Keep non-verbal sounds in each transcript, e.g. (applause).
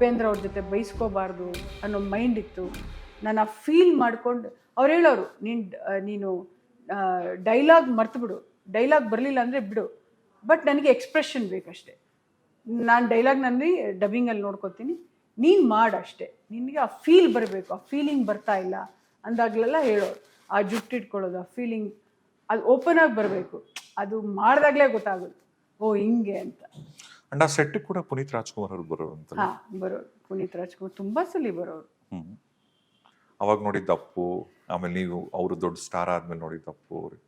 ಉಪೇಂದ್ರ ಅವ್ರ ಜೊತೆ ಬೈಸ್ಕೋಬಾರ್ದು ಅನ್ನೋ ಮೈಂಡ್ ಇತ್ತು. ನಾನು ಫೀಲ್ ಮಾಡ್ಕೊಂಡು ಅವ್ರು ಹೇಳೋರು, ನೀನು ನೀನು ಡೈಲಾಗ್ ಮರ್ತುಬಿಡು. ಡೈಲಾಗ್ ಬರಲಿಲ್ಲ ಅಂದರೆ ಬಿಡು. ಬಟ್ ನನಗೆ ಎಕ್ಸ್ಪ್ರೆಷನ್ ಬೇಕಷ್ಟೆ. ನಾನು ಡೈಲಾಗ್ ನನಗೆ ಡಬ್ಬಿಂಗಲ್ಲಿ ನೋಡ್ಕೋತೀನಿ. ನೀನು ಅಷ್ಟೇ. ನಿನಗೆ ಆ ಫೀಲ್ ಬರಬೇಕು. ಆ ಫೀಲಿಂಗ್ ಬರ್ತಾ ಇಲ್ಲ. ಅಂದಾಗಲೆಲ್ಲ ಹೇಳೋರು. ಆ ಜುಟ್ಟು ಇಟ್ಕೊಳ್ಳೋದು, ಆ ಫೀಲಿಂಗ್ ಅದು ಓಪನ್ ಆಗಿ ಬರಬೇಕು. ಅದು ಮಾಡಿದಾಗಲೇ ಗೊತ್ತಾಗುತ್ತೆ. ಓ, ಹಿಂಗೆ ಅಂತ. ಅಂಡ್ ಆ ಸೆಟ್ ಕೂಡ ಪುನೀತ್ ರಾಜ್ಕುಮಾರ್ ಅವರು ಬರೋರು ಅಂತ ಹಾಂ ಬರೋರು ಪುನೀತ್ ರಾಜ್ಕುಮಾರ್ ತುಂಬಾ ಸಲಿ ಬರೋರು. ಅವಾಗ ನೋಡಿದ್ದ ಅಪ್ಪು ಆಮೇಲೆ ನೀವು ಅವರು ದೊಡ್ಡ ಸ್ಟಾರ್ ಆದ್ಮೇಲೆ ನೋಡಿದ್ದ ಅಪ್ಪು ಅವ್ರು.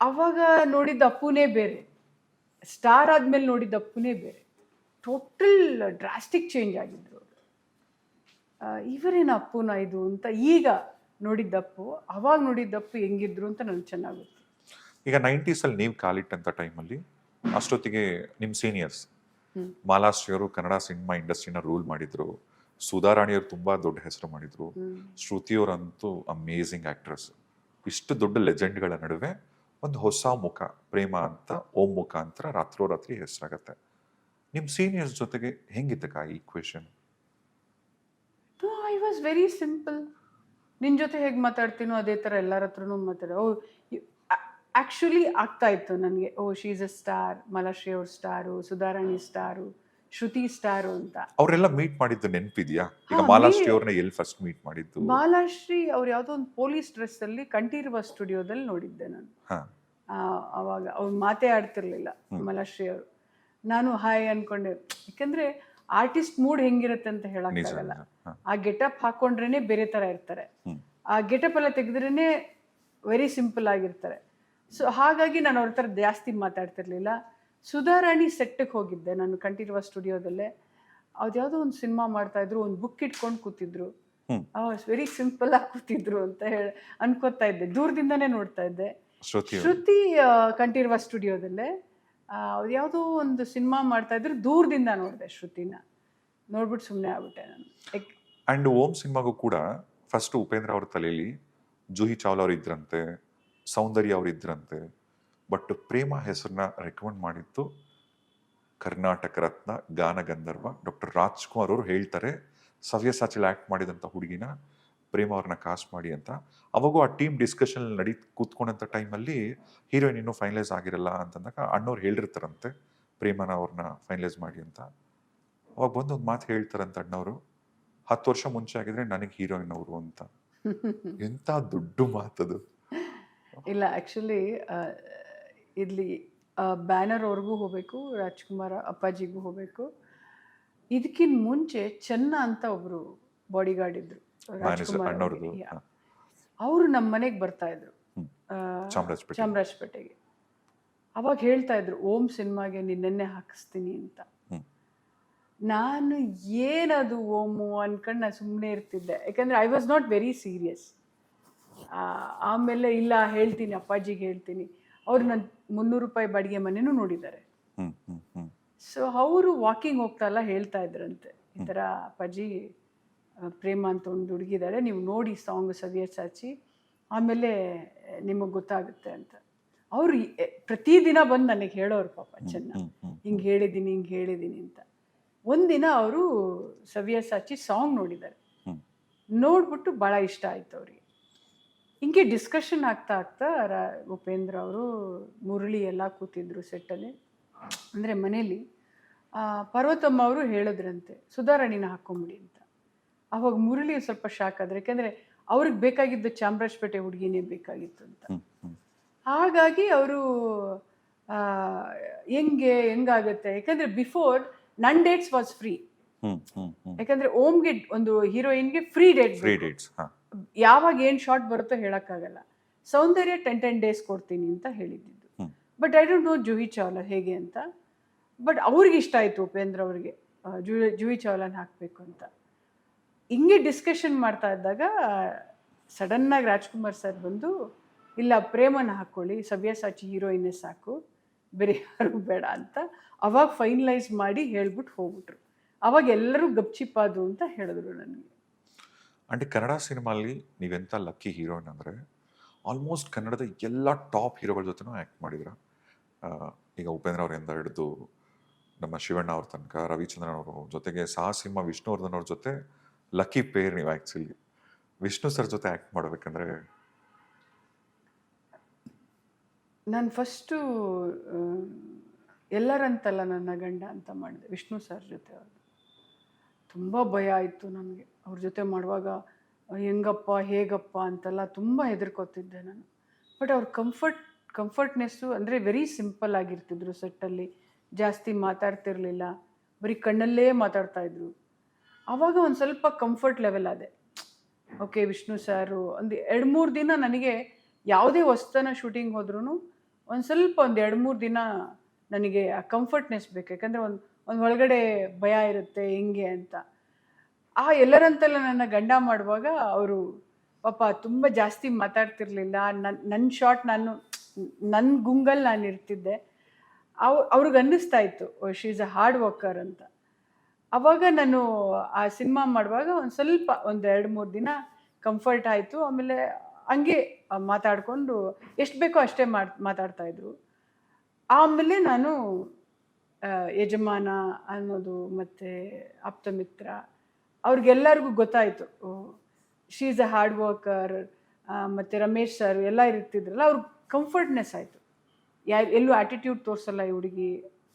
ಅವಾಗ ನೋಡಿದ ಅಪ್ಪುನೇ ಬೇರೆ. ಸ್ಟಾರ್ ಆದ್ಮೇಲೆ ನೋಡಿದ ಅಪ್ಪುನೇ ಬೇರೆ. ಟೋಟಲ್ ಡ್ರಾಸ್ಟಿಕ್ ಚೇಂಜ್ ಆಗಿದ್ರು ಇವರೇನು ಅಪ್ಪುನ ಇದು ಅಂತ ಈಗ ನೋಡಿದ್ದಪ್ಪು ಅವಾಗ ನೋಡಿದ್ದಪ್ಪು ಹೆಂಗಿದ್ರು ಅಂತ ನನಗೆ ಚೆನ್ನಾಗುತ್ತೆ ಈಗ ನೈಂಟೀಸ್ ಅಲ್ಲಿ ನೀವು ಕಾಲಿಟ್ಟಂತ ಟೈಮಲ್ಲಿ ಅಷ್ಟೊತ್ತಿಗೆ ನಿಮ್ಮ ಸೀನಿಯರ್ಸ್ ಮಾಲಾಶ್ರೀಯರು ಕನ್ನಡ ಸಿನಿಮಾ ಇಂಡಸ್ಟ್ರಿನ ರೂಲ್ ಮಾಡಿದ್ರು. ಸುಧಾರಾಣಿಯವರು ತುಂಬಾ ದೊಡ್ಡ ಹೆಸರು ಮಾಡಿದ್ರು. ಶ್ರುತಿಯವರಂತೂ ಅಮೇಝಿಂಗ್ ಆಕ್ಟ್ರೆಸ್ ಇಷ್ಟು ದೊಡ್ಡ ಲೆಜೆಂಡ್ಗಳ ನಡುವೆ ಒಂದು ಹೊಸ ಮುಖ ಪ್ರೇಮ ಅಂತ ಓಂ ಮುಖಾಂತರ ರಾತ್ರೋರಾತ್ರಿ ಹೆಸರಾಗತ್ತೆ. ನಿಮ್ಮ ಸೀನಿಯರ್ಸ್ ಜೊತೆಗೆ ಹೆಂಗಿತ್ತಕ್ಕ ಈ equation I was very simple ನಿನ್ನ ಜೊತೆ ಹೇಗೆ ಮಾತಾಡ್ತೀನೋ ಅದೇ ಥರ ಎಲ್ಲರ ಹತ್ರನೂ ಮಾತಾಡ ಓ ಆ್ಯಕ್ಚುಲಿ ಆಗ್ತಾ ಇತ್ತು ನನಗೆ ಓ ಶೀಸ್ ಅ ಸ್ಟಾರ್ ಮಲಾಶ್ರೀ ಅವ್ರ star Sudharani star Shruti star ಅಂತ. ಅವರೆಲ್ಲ ಮೀಟ್ ಮಾಡಿದ್ದು ನೆನಪಿದ್ಯಾ? ಈಗ ಮಾಲಾಶ್ರೀ ಅವ್ರನ್ನ ಎಲ್ಲಿ ಫಸ್ಟ್ ಮೀಟ್ ಮಾಡಿದ್ದು? ಮಾಲಾಶ್ರೀ ಅವ್ರು ಯಾವುದೋ ಒಂದು ಪೊಲೀಸ್ ಡ್ರೆಸ್ ಅಲ್ಲಿ ಕಂಠೀರವ ಸ್ಟುಡಿಯೋದಲ್ಲಿ ನೋಡಿದ್ದೆ ನಾನು. ಅವಾಗ ಅವ್ರು ಮಾತೇ ಆಡ್ತಿರ್ಲಿಲ್ಲ ಮಲಶ್ರೀ ಅವರು. ನಾನು ಹಾಯ್ ಅನ್ಕೊಂಡೆ ಯಾಕಂದ್ರೆ ಆರ್ಟಿಸ್ಟ್ ಮೂಡ್ ಹೆಂಗಿರುತ್ತೆ ಅಂತ ಹೇಳಕ್ ಹೇಳಕ್ಕಾಗಲ್ಲ ಆ ಗೆಟಪ್ ಹಾಕೊಂಡ್ರೇನೆ ಬೇರೆ ತರ ಇರ್ತಾರೆ. ಆ ಗೆಟಪ್ ಎಲ್ಲ ತೆಗೆದ್ರೇನೆ ವೆರಿ ಸಿಂಪಲ್ ಆಗಿರ್ತಾರೆ. ಸೊ ಹಾಗಾಗಿ ನಾನು ಅವ್ರ ಥರ ಜಾಸ್ತಿ ಮಾತಾಡ್ತಿರ್ಲಿಲ್ಲ. ಸುಧಾರಾಣಿ ಸೆಟ್ಟಿಗೆ ಹೋಗಿದ್ದೆ ನಾನು ಕಂಠೀರವ ಸ್ಟುಡಿಯೋದಲ್ಲೇ. ಅದ್ಯಾವುದೋ ಒಂದು ಸಿನಿಮಾ ಮಾಡ್ತಾ ಇದ್ರು ಒಂದು ಬುಕ್ ಇಟ್ಕೊಂಡು ಕೂತಿದ್ರು. ವೆರಿ ಸಿಂಪಲ್ ಆಗಿ ಕೂತಿದ್ರು ಅಂತ ಹೇಳಿ ಅನ್ಕೋತಾ ಇದ್ದೆ. ದೂರದಿಂದನೇ ನೋಡ್ತಾ ಇದ್ದೆ. ಶ್ರುತಿ ಕಂಠೀರವ ಸ್ಟುಡಿಯೋದಲ್ಲೇ. ಯಾವುದೋ ಒಂದು ಸಿನಿಮಾ ಮಾಡ್ತಾ ಇದ್ರು ದೂರದಿಂದ ನೋಡಿದೆ ಶ್ರುತಿನ. ನೋಡ್ಬಿಟ್ಟು ಸುಮ್ಮನೆ ಆಗ್ಬಿಟ್ಟೆ ನಾನು. ಅಂಡ್ ಓಂ ಸಿನಿಮಾಗೂ ಕೂಡ ಫಸ್ಟ್ ಉಪೇಂದ್ರ ಅವ್ರ ತಲೆಯಲ್ಲಿ ಜೂಹಿ ಚಾವ್ಲಾ ಅವ್ರು ಇದ್ರಂತೆ. ಸೌಂದರ್ಯ ಅವ್ರು ಇದ್ರಂತೆ ಬಟ್ ಪ್ರೇಮ ಹೆಸರನ್ನ ರೆಕಮೆಂಡ್ ಮಾಡಿದ್ದು ಕರ್ನಾಟಕ ರತ್ನ ಗಾನ ಗಂಧರ್ವ ಡಾಕ್ಟರ್ ರಾಜ್ಕುಮಾರ್ ಅವರು ಹೇಳ್ತಾರೆ ಸವ್ಯಸಾಚಿಲ್ ಆ್ಯಕ್ಟ್ ಮಾಡಿದಂಥ ಹುಡುಗಿನ ಪ್ರೇಮ ಅವ್ರನ್ನ ಕಾಸ್ಟ್ ಮಾಡಿ ಅಂತ. ಅವಾಗೂ ಆ ಟೀಮ್ ಡಿಸ್ಕಷನ್ ನಡಿ ಕೂತ್ಕೊಂಡಂಥ ಟೈಮಲ್ಲಿ ಹೀರೋಯಿನ್ ಇನ್ನೂ ಫೈನಲೈಸ್ ಆಗಿರಲ್ಲ ಅಂತಂದಾಗ ಅಣ್ಣವ್ರು ಹೇಳಿರ್ತಾರಂತೆ ಪ್ರೇಮನ ಅವ್ರನ್ನ ಫೈನಲೈಸ್ ಮಾಡಿ ಅಂತ. ಅವಾಗ ಬಂದು ಒಂದು ಮಾತು ಹೇಳ್ತಾರಂತೆ ಅಣ್ಣವರು ಹತ್ತು ವರ್ಷ ಮುಂಚೆ ಆಗಿದ್ರೆ ನನಗೆ ಹೀರೋಯಿನ್ ಅವರು ಅಂತ. (laughs) ಎಂಥ ದೊಡ್ಡ ಮಾತದು ಇಲ್ಲ ಆ್ಯಕ್ಚುಲಿ ಇಲ್ಲಿ ಬ್ಯಾನರ್ ಅವ್ರಿಗೂ ಹೋಗಬೇಕು ರಾಜ್ಕುಮಾರ್ ಅಪ್ಪಾಜಿಗೂ ಹೋಗಬೇಕು. ಇದಕ್ಕಿಂತ ಮುಂಚೆ ಚೆನ್ನ ಅಂತ ಒಬ್ರು ಬಾಡಿ ಗಾರ್ಡ್ ಇದ್ರು ರಾಜ್ಕುಮಾರ್ ಅವರು ನಮ್ಮ ಮನೆಗೆ ಬರ್ತಾ ಇದ್ರು. ಚಾಮರಾಜಪೇಟೆಗೆ. ಅವಾಗ ಹೇಳ್ತಾ ಇದ್ರು ಓಂ ಸಿನಿಮಾಗೆ ನಿನ್ನೆ ಹಾಕಿಸ್ತೀನಿ ಅಂತ. ನಾನು ಏನದು ಓಮು ಅನ್ಕೊಂಡು ನಾನು ಸುಮ್ಮನೆ ಇರ್ತಿದ್ದೆ. ಯಾಕಂದ್ರೆ I was not very serious ಆಮೇಲೆ ಇಲ್ಲ ಹೇಳ್ತೀನಿ ಅಪ್ಪಾಜಿಗೆ ಹೇಳ್ತೀನಿ. ಅವ್ರು ನನ್ನ ಮುನ್ನೂರು ರೂಪಾಯಿ ಬಾಡಿಗೆ ಮನೆನೂ ನೋಡಿದ್ದಾರೆ. ಸೊ ಅವರು ವಾಕಿಂಗ್ ಹೋಗ್ತಾ ಎಲ್ಲ ಹೇಳ್ತಾ ಇದ್ರಂತೆ. ಈ ಥರ ಅಪ್ಪಾಜಿ ಪ್ರೇಮ ಅಂತ ಒಂದು ಹುಡುಗಿದ್ದಾರೆ ನೀವು ನೋಡಿ ಸಾಂಗ್ ಸವಿಯ ಚಾಚಿ ಆಮೇಲೆ ನಿಮಗೆ ಗೊತ್ತಾಗುತ್ತೆ ಅಂತ. ಅವರು ಪ್ರತಿದಿನ ಬಂದು ನನಗೆ ಹೇಳೋರು ಪಾಪ ಚೆನ್ನ. ಹಿಂಗೆ ಹೇಳಿದ್ದೀನಿ ಹಿಂಗೆ ಹೇಳಿದ್ದೀನಿ ಅಂತ. ಒಂದಿನ ಅವರು ಸವಿಯ ಸಾಚಿ ಸಾಂಗ್ ನೋಡಿದ್ದಾರೆ. ನೋಡ್ಬಿಟ್ಟು ಭಾಳ ಇಷ್ಟ ಆಯ್ತು ಅವ್ರಿಗೆ. ಹಿಂಗೆ ಡಿಸ್ಕಷನ್ ಆಗ್ತಾ ಆಗ್ತಾ ರಾ ಉಪೇಂದ್ರ ಅವರು ಮುರಳಿ ಎಲ್ಲ ಕೂತಿದ್ರು ಸೆಟ್ಟಲ್ಲಿ ಅಂದರೆ ಮನೇಲಿ ಪರ್ವತಮ್ಮ ಅವರು ಹೇಳಿದ್ರಂತೆ ಸುಧಾರಾಣಿನ ಹಾಕೊಂಬಿಡಿ ಅಂತ. ಅವಾಗ ಮುರಳಿ ಸ್ವಲ್ಪ ಶಾಕ್ ಆದ್ರೆ. ಯಾಕೆಂದರೆ ಅವ್ರಿಗೆ ಬೇಕಾಗಿದ್ದು ಚಾಮರಾಜಪೇಟೆ ಹುಡುಗಿನೇ ಬೇಕಾಗಿತ್ತು ಅಂತ. ಹಾಗಾಗಿ ಅವರು ಹೆಂಗೆ ಹೆಂಗಾಗುತ್ತೆ? ಯಾಕಂದ್ರೆ ಬಿಫೋರ್ ನನ್ ಡೇಟ್ಸ್ ವಾಸ್ ಫ್ರೀ ಯಾಕಂದರೆ ಓಮ್ಗೆ ಒಂದು ಹೀರೋಯಿನ್ಗೆ ಫ್ರೀ ಡೇಟ್ ಫ್ರೀ ಡೇಟ್ಸ್ ಯಾವಾಗ ಏನು ಶಾರ್ಟ್ ಬರುತ್ತೋ ಹೇಳೋಕ್ಕಾಗಲ್ಲ. ಸೌಂದರ್ಯ ಟೆನ್ ಟೆನ್ ಡೇಸ್ ಕೊಡ್ತೀನಿ ಅಂತ ಹೇಳಿದ್ದು but I don't know Juhi Chawla ಹೇಗೆ ಅಂತ. ಬಟ್ ಅವ್ರಿಗೆ ಇಷ್ಟ ಆಯಿತು ಉಪೇಂದ್ರ ಅವ್ರಿಗೆ ಜೂಹಿ ಜೂಹಿ ಚಾವ್ಲಾನ ಹಾಕಬೇಕು ಅಂತ. ಹಿಂಗೆ ಡಿಸ್ಕಷನ್ ಮಾಡ್ತಾ ಇದ್ದಾಗ ಸಡನ್ನಾಗಿ ರಾಜ್ಕುಮಾರ್ ಸರ್ ಬಂದು ಇಲ್ಲ ಪ್ರೇಮನ ಹಾಕ್ಕೊಳ್ಳಿ ಸವ್ಯಸಾಚಿ ಹೀರೋಯಿನ್ನೇ ಸಾಕು ಬೇರೆ ಯಾರು ಬೇಡ ಅಂತ ಅವಾಗ ಫೈನಲೈಸ್ ಮಾಡಿ ಹೇಳ್ಬಿಟ್ಟು ಹೋಗ್ಬಿಟ್ರು. ಅವಾಗ ಎಲ್ಲರೂ ಗಪ್ಚಿಪ್ಪಾದು ಅಂತ ಹೇಳಿದ್ರು ನನಗೆ. ಅಂಡ್ ಕನ್ನಡ ಸಿನಿಮಾಲಿ ನೀವೆಂಥ ಲಕ್ಕಿ ಹೀರೋಯಿನ್ ಅಂದರೆ ಆಲ್ಮೋಸ್ಟ್ ಕನ್ನಡದ ಎಲ್ಲ ಟಾಪ್ ಹೀರೋಗಳ ಜೊತೆನೂ ಆ್ಯಕ್ಟ್ ಮಾಡಿದ್ರ. ಈಗ ಉಪೇಂದ್ರ ಅವರಿಂದ ಹಿಡಿದು ನಮ್ಮ ಶಿವಣ್ಣ ಅವ್ರ ತನಕ, ರವಿಚಂದ್ರನ್ ಅವರು ಜೊತೆಗೆ ಸಹ ಸಿಂಹ ವಿಷ್ಣುವರ್ಧನ್ ಅವ್ರ ಜೊತೆ ಲಕ್ಕಿ ಪೇರ್ ನೀವು ಆ್ಯಕ್ಚುಲಿ ವಿಷ್ಣು ಸರ್ ಜೊತೆ ಆ್ಯಕ್ಟ್ ಮಾಡಬೇಕಂದ್ರೆ ನಾನು ಫಸ್ಟು ಎಲ್ಲರಂತಲ್ಲ ನನ್ನ ಗಂಡ ಅಂತ ಮಾಡಿದೆ. ವಿಷ್ಣು ಸರ್ ಜೊತೆ ಅವ್ರದ್ದು ತುಂಬ ಭಯ ಆಯಿತು ನನಗೆ. ಅವ್ರ ಜೊತೆ ಮಾಡುವಾಗ ಹೆಂಗಪ್ಪ, ಹೇಗಪ್ಪ ಅಂತೆಲ್ಲ ತುಂಬ ಹೆದರ್ಕೋತಿದ್ದೆ ನಾನು. ಬಟ್ ಅವ್ರ ಕಂಫರ್ಟ್ ಕಂಫರ್ಟ್ನೆಸ್ಸು ಅಂದರೆ ವೆರಿ ಸಿಂಪಲ್ ಆಗಿರ್ತಿದ್ರು ಸೆಟ್ಟಲ್ಲಿ ಜಾಸ್ತಿ ಮಾತಾಡ್ತಿರ್ಲಿಲ್ಲ. ಬರೀ ಕಣ್ಣಲ್ಲೇ ಮಾತಾಡ್ತಾ ಇದ್ರು. ಆವಾಗ ಒಂದು ಸ್ವಲ್ಪ ಕಂಫರ್ಟ್ ಲೆವೆಲ್ ಅದೇ ಓಕೆ, ವಿಷ್ಣು ಸಾರು. ಒಂದು ಎರಡು ಮೂರು ದಿನ ನನಗೆ ಯಾವುದೇ ಹೊಸ್ತನ ಶೂಟಿಂಗ್ ಹೋದ್ರೂ ಒಂದು ಸ್ವಲ್ಪ ಒಂದು ಎರಡು ಮೂರು ದಿನ ನನಗೆ ಆ ಕಂಫರ್ಟ್ನೆಸ್ ಬೇಕು. ಯಾಕಂದರೆ ಒಂದು ಒಂದು ಒಳಗಡೆ ಭಯ ಇರುತ್ತೆ, ಹೆಂಗೆ? ಅಂತ. ಆ ಎಲ್ಲರಂತೆಲ್ಲ ನನ್ನ ಗಂಡ ಮಾಡುವಾಗ ಅವರು ಪಾಪ ತುಂಬ ಜಾಸ್ತಿ ಮಾತಾಡ್ತಿರ್ಲಿಲ್ಲ. ನನ್ನ ನನ್ನ ಶಾಟ್ ನಾನು ನನ್ನ ಗುಂಗಲ್ಲಿ ನಾನು ಇರ್ತಿದ್ದೆ. ಅವ್, ಅವ್ರಿಗೆ ಅನ್ನಿಸ್ತಾ ಇತ್ತು she is a hard worker ಅಂತ. ಅವಾಗ ನಾನು ಆ ಸಿನಿಮಾ ಮಾಡುವಾಗ ಒಂದು ಸ್ವಲ್ಪ, ಒಂದು ಎರಡು, ಮೂರು ದಿನ ಕಂಫರ್ಟ್ ಆಯಿತು. ಆಮೇಲೆ ಹಂಗೆ ಮಾತಾಡಿಕೊಂಡು ಎಷ್ಟು ಬೇಕೋ ಅಷ್ಟೇ ಮಾಡ್ ಮಾತಾಡ್ತಾಯಿದ್ರು ಆಮೇಲೆ ನಾನು ಯಜಮಾನ ಅನ್ನೋದು ಮತ್ತು ಆಪ್ತಮಿತ್ರ ಅವ್ರಿಗೆಲ್ಲರಿಗೂ ಗೊತ್ತಾಯಿತು. She is a hard worker ಮತ್ತು ರಮೇಶ್ ಸರ್ ಎಲ್ಲ ಇರ್ತಿದ್ರಲ್ಲ ಅವ್ರ ಕಂಫರ್ಟ್ನೆಸ್ ಆಯಿತು. ಯಾ ಎಲ್ಲೂ ಆ್ಯಟಿಟ್ಯೂಡ್ ತೋರಿಸಲ್ಲ ಈ ಹುಡುಗಿ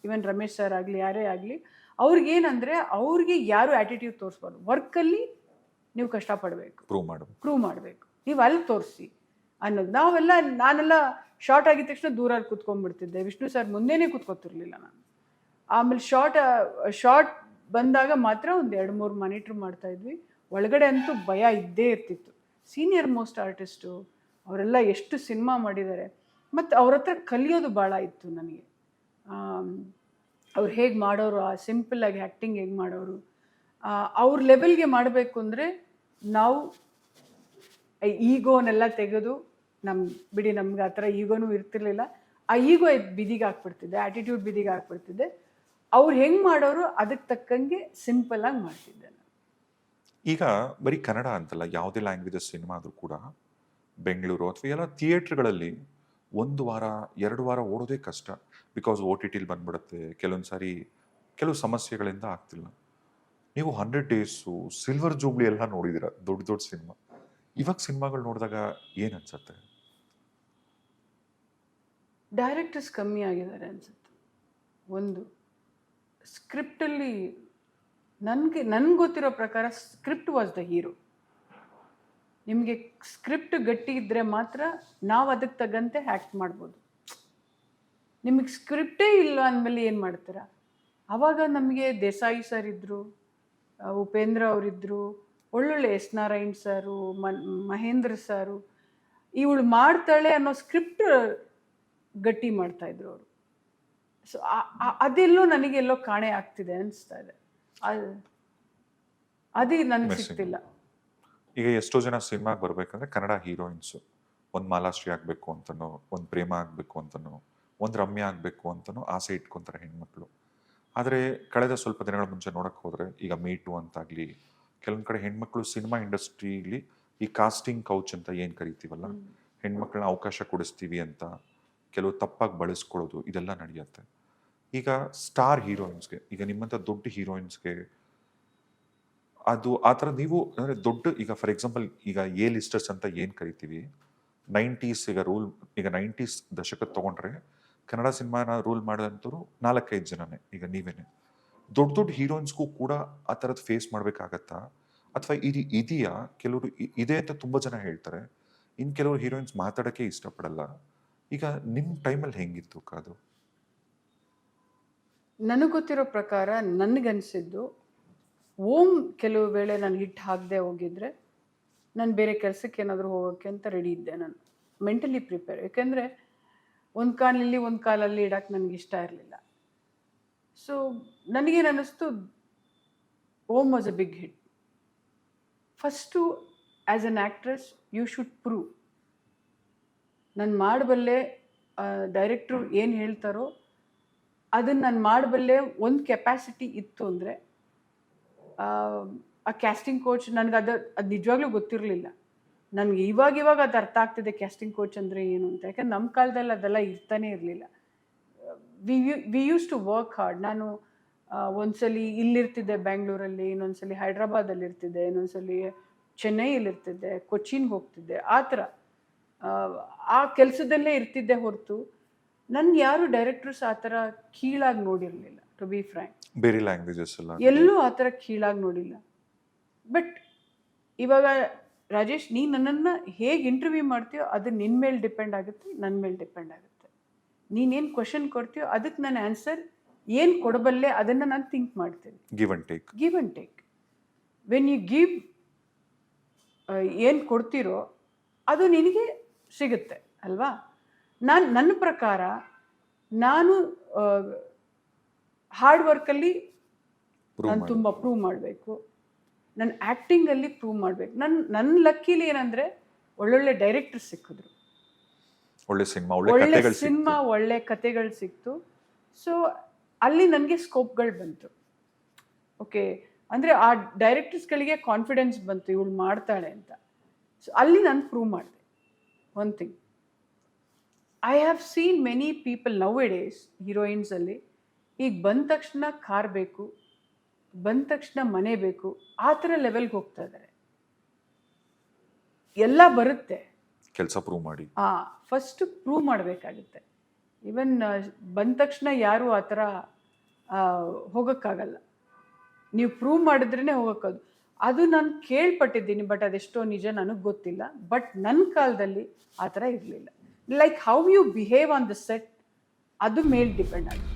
ಈವನ್ ರಮೇಶ್ ಸರ್ ಆಗಲಿ ಯಾರೇ ಆಗಲಿ. ಅವ್ರಿಗೇನಂದರೆ ಅವ್ರಿಗೆ ಯಾರು ಆ್ಯಟಿಟ್ಯೂಡ್ ತೋರಿಸ್ಬಾರ್ದು. ವರ್ಕಲ್ಲಿ ನೀವು ಕಷ್ಟಪಡಬೇಕು. ಪ್ರೂವ್ ಮಾಡಬೇಕು. ಪ್ರೂವ್ ಮಾಡಬೇಕು. ನೀವು ಅಲ್ಲಿ ತೋರಿಸಿ ಅನ್ನೋದು. ನಾವೆಲ್ಲ ನಾನೆಲ್ಲ ಶಾರ್ಟ್ ಆಗಿದ ತಕ್ಷಣ ದೂರಲ್ಲಿ ಕೂತ್ಕೊಂಡ್ಬಿಡ್ತಿದ್ದೆ. ವಿಷ್ಣು ಸರ್ ಮುಂದೆನೇ ಕೂತ್ಕೊತಿರ್ಲಿಲ್ಲ ನಾನು. ಆಮೇಲೆ ಶಾರ್ಟ್ ಶಾರ್ಟ್ ಬಂದಾಗ ಮಾತ್ರ ಒಂದು ಎರಡು ಮೂರು ಮಾನಿಟ್ರ್ ಮಾಡ್ತಾಯಿದ್ವಿ ಒಳಗಡೆ ಅಂತೂ ಭಯ ಇದ್ದೇ ಇರ್ತಿತ್ತು. ಸೀನಿಯರ್ ಮೋಸ್ಟ್ ಆರ್ಟಿಸ್ಟು ಅವರೆಲ್ಲ ಎಷ್ಟು ಸಿನಿಮಾ ಮಾಡಿದ್ದಾರೆ. ಮತ್ತು ಅವ್ರ ಹತ್ರ ಕಲಿಯೋದು ಭಾಳ ಇತ್ತು ನನಗೆ. ಅವ್ರು ಹೇಗೆ ಮಾಡೋರು, ಆ ಸಿಂಪಲ್ಲಾಗಿ ಆ್ಯಕ್ಟಿಂಗ್ ಹೇಗೆ ಮಾಡೋರು ಅವ್ರ ಲೆವೆಲ್ಗೆ ಮಾಡಬೇಕು ಅಂದರೆ ನಾವು ಈಗೋನೆಲ್ಲ ತೆಗೆದು ನಮ್ಮ ಬಿಡಿ ನಮ್ಗೆ ಆ ಥರ ಈಗೋನೂ ಇರ್ತಿರ್ಲಿಲ್ಲ. ಆ ಈಗೋ ಬಿದಿಗೆ ಹಾಕ್ಬಿಡ್ತಿದ್ದೆ ಆ್ಯಟಿಟ್ಯೂಡ್ ಬಿದಿಗೆ ಹಾಕ್ಬಿಡ್ತಿದ್ದೆ. ಅವ್ರು ಹೆಂಗೆ ಮಾಡೋರು ಅದಕ್ಕೆ ತಕ್ಕಂಗೆ ಸಿಂಪಲ್ಲಾಗಿ ಮಾಡ್ತಿದ್ದೆ ನಾನು. ಈಗ ಬರೀ ಕನ್ನಡ ಅಂತಲ್ಲ ಯಾವುದೇ ಲ್ಯಾಂಗ್ವೇಜಸ್ ಸಿನಿಮಾ ಆದರೂ ಕೂಡ ಬೆಂಗಳೂರು ಅಥವಾ ಎಲ್ಲ ಥಿಯೇಟ್ರ್ಗಳಲ್ಲಿ ಒಂದು ವಾರ ಎರಡು ವಾರ ಓಡೋದೇ ಕಷ್ಟ. ಬಿಕಾಸ್ ಓ ಟಿ ಟಿಲಿ ಬಂದ್ಬಿಡುತ್ತೆ ಕೆಲವೊಂದು ಸಾರಿ ಕೆಲವು ಸಮಸ್ಯೆಗಳಿಂದ ಆಗ್ತಿಲ್ಲ. ನೀವು ಹಂಡ್ರೆಡ್ ಡೇಸು ಸಿಲ್ವರ್ ಜೂಬ್ಲಿ ಎಲ್ಲ ನೋಡಿದಿರ ದೊಡ್ಡ ದೊಡ್ಡ ಸಿನಿಮಾ ಇವಾಗ ಸಿನಿಮಾಗಳು ನೋಡಿದಾಗ ಏನು ಅನ್ಸುತ್ತೆ? ಡೈರೆಕ್ಟರ್ಸ್ ಕಮ್ಮಿ ಆಗಿದ್ದಾರೆ ಅನ್ಸುತ್ತೆ. ಒಂದು. ಸ್ಕ್ರಿಪ್ಟಲ್ಲಿ ನನಗೆ, ನನ್ಗೆ ಗೊತ್ತಿರೋ ಪ್ರಕಾರ ಸ್ಕ್ರಿಪ್ಟ್ ವಾಸ್ ದ ಹೀರೋ. ನಿಮಗೆ ಸ್ಕ್ರಿಪ್ಟ್ ಗಟ್ಟಿ ಇದ್ದರೆ ಮಾತ್ರ ನಾವು ಅದಕ್ಕೆ ತಗಂತೆ ಆ್ಯಕ್ಟ್ ಮಾಡ್ಬೋದು. ನಿಮಗೆ ಸ್ಕ್ರಿಪ್ಟೇ ಇಲ್ಲ ಅಂದಮೇಲೆ ಏನು ಮಾಡ್ತೀರಾ? ಆವಾಗ ನಮಗೆ ದೇಸಾಯಿ ಸರ್ ಇದ್ದರು ಉಪೇಂದ್ರ ಅವರಿದ್ದರು ಒಳ್ಳೊಳ್ಳೆ S Narayan sir Mahendra sir, ಇವಳು ಮಾಡ್ತಾಳೆ ಅನ್ನೋ ಸ್ಕ್ರಿಪ್ಟ್ ಗಟ್ಟಿ ಮಾಡ್ತಾಯಿದ್ರು ಅವರು. ಸೊ ಅದೆಲ್ಲೋ ನನಗೆಲ್ಲೋ ಕಾಣೆ ಆಗ್ತಿದೆ ಅನಿಸ್ತಾ ಇದೆ. ಅದ್- ನನಗೆ ಸಿಕ್ತಿಲ್ಲ ಸಿಗ್ತಿಲ್ಲ. ಈಗ ಎಷ್ಟೋ ಜನ ಸಿನಿಮಾಗೆ ಬರ್ಬೇಕಂದ್ರೆ ಕನ್ನಡ ಹೀರೋಯಿನ್ಸು. ಒಂದು ಮಾಲಾಶ್ರೀ ಆಗಬೇಕು ಅಂತನೋ ಒಂದು ಪ್ರೇಮ ಆಗಬೇಕು ಅಂತನೋ ಒಂದು ರಮ್ಯ ಆಗಬೇಕು ಅಂತನೋ ಆಸೆ ಇಟ್ಕೊಂತಾರೆ ಹೆಣ್ಮಕ್ಳು. ಆದರೆ ಕಳೆದ ಸ್ವಲ್ಪ ದಿನಗಳ ಮುಂಚೆ ನೋಡಕ್ಕೆ ಹೋದರೆ ಈಗ ಮೀಟು ಅಂತಾಗಲಿ ಕೆಲವೊಂದು ಕಡೆ ಹೆಣ್ಮಕ್ಳು ಸಿನಿಮಾ ಇಂಡಸ್ಟ್ರಿಲಿ ಈ ಕಾಸ್ಟಿಂಗ್ ಕೌಚ್ ಅಂತ ಏನು ಕರಿತೀವಲ್ಲ? ಹೆಣ್ಮಕ್ಳನ್ನ ಅವಕಾಶ ಕೊಡಿಸ್ತೀವಿ ಅಂತ ಕೆಲವು ತಪ್ಪಾಗಿ ಬಳಸ್ಕೊಳ್ಳೋದು ಇದೆಲ್ಲ ನಡೆಯುತ್ತೆ. ಈಗ ಸ್ಟಾರ್ ಹೀರೋಯಿನ್ಸ್ಗೆ ಈಗ ನಿಮ್ಮಂಥ ದೊಡ್ಡ ಹೀರೋಯಿನ್ಸ್ಗೆ ಅದು ಆ ಥರ ನೀವು ಅಂದರೆ ದೊಡ್ಡ, ಈಗ ಫಾರ್ ಎಕ್ಸಾಂಪಲ್ ಈಗ ಎ ಲಿಸ್ಟರ್ಸ್ ಅಂತ ಏನು ಕರಿತೀವಿ? ನೈಂಟೀಸ್ ಈಗ ರೂಲ್ ಈಗ ನೈಂಟೀಸ್ ದಶಕ ತೊಗೊಂಡ್ರೆ ಕನ್ನಡ ಸಿನಿಮಾನ ರೂಲ್ ಮಾಡಿದಂಥವ್ರು ನಾಲ್ಕೈದು ಜನನೇ, ಈಗ ನೀವೇನೆ. ದೊಡ್ಡ ದೊಡ್ಡ ಹೀರೋಯಿನ್ಸ್ಗೂ ಕೂಡ ಆ ಥರದ್ದು ಫೇಸ್ ಮಾಡಬೇಕಾಗತ್ತಾ? ಅಥವಾ ಇದು ಇದೆಯಾ? ಕೆಲವರು ಇದೆ ಅಂತ ತುಂಬ ಜನ ಹೇಳ್ತಾರೆ. ಇನ್ನು ಕೆಲವರು ಹೀರೋಯಿನ್ಸ್ ಮಾತಾಡೋಕ್ಕೆ ಇಷ್ಟಪಡಲ್ಲ. ಈಗ ನಿಮ್ಮ ಟೈಮಲ್ಲಿ ಹೆಂಗಿತ್ತು ಅದು? ನನಗೆ ಗೊತ್ತಿರೋ ಪ್ರಕಾರ ನನಗನ್ಸಿದ್ದು ಓಮ್ ಕೆಲವು ವೇಳೆ ನಾನು ಹಿಟ್ಟು ಹಾಕದೆ ಹೋಗಿದ್ರೆ, ನಾನು ಬೇರೆ ಕೆಲಸಕ್ಕೆ ಏನಾದರೂ ಹೋಗೋಕ್ಕೆ ಅಂತ ರೆಡಿ ಇದ್ದೆ ನಾನು. ಮೆಂಟಲಿ ಪ್ರಿಪೇರ್ ಯಾಕೆಂದರೆ, ಒಂದು ಕಾಲಲ್ಲಿ ಒಂದು ಕಾಲಲ್ಲಿ ಇಡಕ್ಕೆ ನನಗೆ ಇಷ್ಟ ಇರಲಿಲ್ಲ. ಸೊ ನನಗೇನು ಅನ್ನಿಸ್ತು Om was a big hit first as an actress you should prove ನಾನು ಮಾಡಬಲ್ಲೆ ಡೈರೆಕ್ಟ್ರು ಏನು ಹೇಳ್ತಾರೋ ಅದನ್ನು ನಾನು ಮಾಡಬಲ್ಲೆ ಒಂದು ಕೆಪಾಸಿಟಿ ಇತ್ತು ಅಂದರೆ, ಆ ಕ್ಯಾಸ್ಟಿಂಗ್ ಕೋಚ್ ನನಗೆ ಅದು ಅದು ನಿಜವಾಗ್ಲೂ ಗೊತ್ತಿರಲಿಲ್ಲ. ನನಗೆ ಇವಾಗ ಇವಾಗ ಅದು ಅರ್ಥ ಆಗ್ತಿದೆ ಕ್ಯಾಸ್ಟಿಂಗ್ ಕೋಚ್ ಅಂದರೆ ಏನು ಅಂತ. ಯಾಕಂದ್ರೆ ನಮ್ಮ ಕಾಲದಲ್ಲಿ ಅದೆಲ್ಲ ಇರ್ತಾನೆ ಇರಲಿಲ್ಲ. We we used to work hard ನಾನು ಒಂದ್ಸಲಿ ಇಲ್ಲಿರ್ತಿದ್ದೆ ಬ್ಯಾಂಗ್ಳೂರಲ್ಲಿ ಇನ್ನೊಂದ್ಸಲಿ ಹೈದ್ರಾಬಾದಲ್ಲಿ ಇರ್ತಿದ್ದೆ, ಇನ್ನೊಂದ್ಸಲಿ ಚೆನ್ನೈಯಲ್ಲಿ ಇರ್ತಿದ್ದೆ ಕೊಚ್ಚಿನ್ಗೆ ಹೋಗ್ತಿದ್ದೆ. ಆ ಥರ. ಆ ಕೆಲಸದಲ್ಲೇ ಇರ್ತಿದ್ದೆ ಹೊರತು. ನನ್ನ ಯಾರು ಡೈರೆಕ್ಟರ್ಸ್ ಆ ಥರ ಕೀಳಾಗಿ ನೋಡಿರಲಿಲ್ಲ ಟು ಬಿ ಫ್ರ್ಯಾಂಕ್ ಬೇರೆ ಲ್ಯಾಂಗ್ವೇಜಸ್ ಎಲ್ಲ ಎಲ್ಲೂ ಆ ಥರ ಕೀಳಾಗಿ ನೋಡಿಲ್ಲ. ಬಟ್ ಇವಾಗ ರಾಜೇಶ್ ನೀ ನನ್ನನ್ನು ಹೇಗೆ ಇಂಟರ್ವ್ಯೂ ಮಾಡ್ತೀಯೋ ಅದು ನಿನ್ನ ಮೇಲೆ ಡಿಪೆಂಡ್ ಆಗುತ್ತೆ ನನ್ನ ಮೇಲೆ ಡಿಪೆಂಡ್ ಆಗುತ್ತೆ. ನೀನೇನು ಕ್ವಶನ್ ಕೊಡ್ತೀಯೋ ಅದಕ್ಕೆ ನನ್ನ ಆನ್ಸರ್ ಏನು ಕೊಡಬಲ್ಲೆ ಅದನ್ನು ನಾನು ಥಿಂಕ್ ಮಾಡ್ತೀನಿ. Give and take give and take when you give ಏನು ಕೊಡ್ತೀರೋ ಅದು ನಿನಗೆ ಸಿಗುತ್ತೆ ಅಲ್ವಾ? ನಾನು ನನ್ನ ಪ್ರಕಾರ ನಾನು ಹಾರ್ಡ್ ವರ್ಕಲ್ಲಿ ನಾನು ತುಂಬ ಪ್ರೂವ್ ಮಾಡಬೇಕು. ನನ್ನ ಆ್ಯಕ್ಟಿಂಗಲ್ಲಿ ಪ್ರೂವ್ ಮಾಡಬೇಕು. ನನ್ನ ನನ್ನ ಲಕ್ಕಿಲಿ ಏನಂದರೆ ಒಳ್ಳೊಳ್ಳೆ ಡೈರೆಕ್ಟರ್ ಸಿಕ್ಕಿದ್ರು. ಒಳ್ಳೆ ಸಿನಿಮಾ ಒಳ್ಳೆ ಒಳ್ಳೆ ಸಿನಿಮಾ ಒಳ್ಳೆ ಕತೆಗಳು ಸಿಕ್ತು. ಸೊ ಅಲ್ಲಿ ನನಗೆ ಸ್ಕೋಪ್ಗಳು ಬಂತು. ಓಕೆ ಅಂದರೆ ಆ ಡೈರೆಕ್ಟರ್ಸ್ಗಳಿಗೆ ಕಾನ್ಫಿಡೆನ್ಸ್ ಬಂತು ಇವಳು ಮಾಡ್ತಾಳೆ ಅಂತ. ಸೊ ಅಲ್ಲಿ ನಾನು ಪ್ರೂವ್ ಮಾಡಿದೆ. One thing I have seen many people nowadays ಹೀರೋಯಿನ್ಸಲ್ಲಿ ಈಗ ಬಂದ ತಕ್ಷಣ ಕಾರ್ ಬೇಕು ಬಂದ ತಕ್ಷಣ ಮನೆ ಬೇಕು ಆ ಥರ ಲೆವೆಲ್ಗೆ ಹೋಗ್ತಾ ಇದ್ದಾರೆ. ಎಲ್ಲ ಬರುತ್ತೆ. ಕೆಲಸ ಪ್ರೂವ್ ಮಾಡಿ. ಹಾಂ ಫಸ್ಟ್ ಪ್ರೂವ್ ಮಾಡಬೇಕಾಗುತ್ತೆ. ಈವನ್ ಬಂದ ತಕ್ಷಣ ಯಾರೂ ಆ ಥರ ಹೋಗೋಕ್ಕಾಗಲ್ಲ. ನೀವು ಪ್ರೂವ್ ಮಾಡಿದ್ರೇ ಹೋಗೋಕ್ಕದು ಅದು ನಾನು ಕೇಳ್ಪಟ್ಟಿದ್ದೀನಿ ಬಟ್ ಅದೆಷ್ಟೋ ನಿಜ ನನಗೆ ಗೊತ್ತಿಲ್ಲ. ಬಟ್ ನನ್ನ ಕಾಲದಲ್ಲಿ ಆ ಥರ ಇರಲಿಲ್ಲ. like how you behave on the set ಅದು ಮೇಲೆ ಡಿಪೆಂಡ್ ಆಗುತ್ತೆ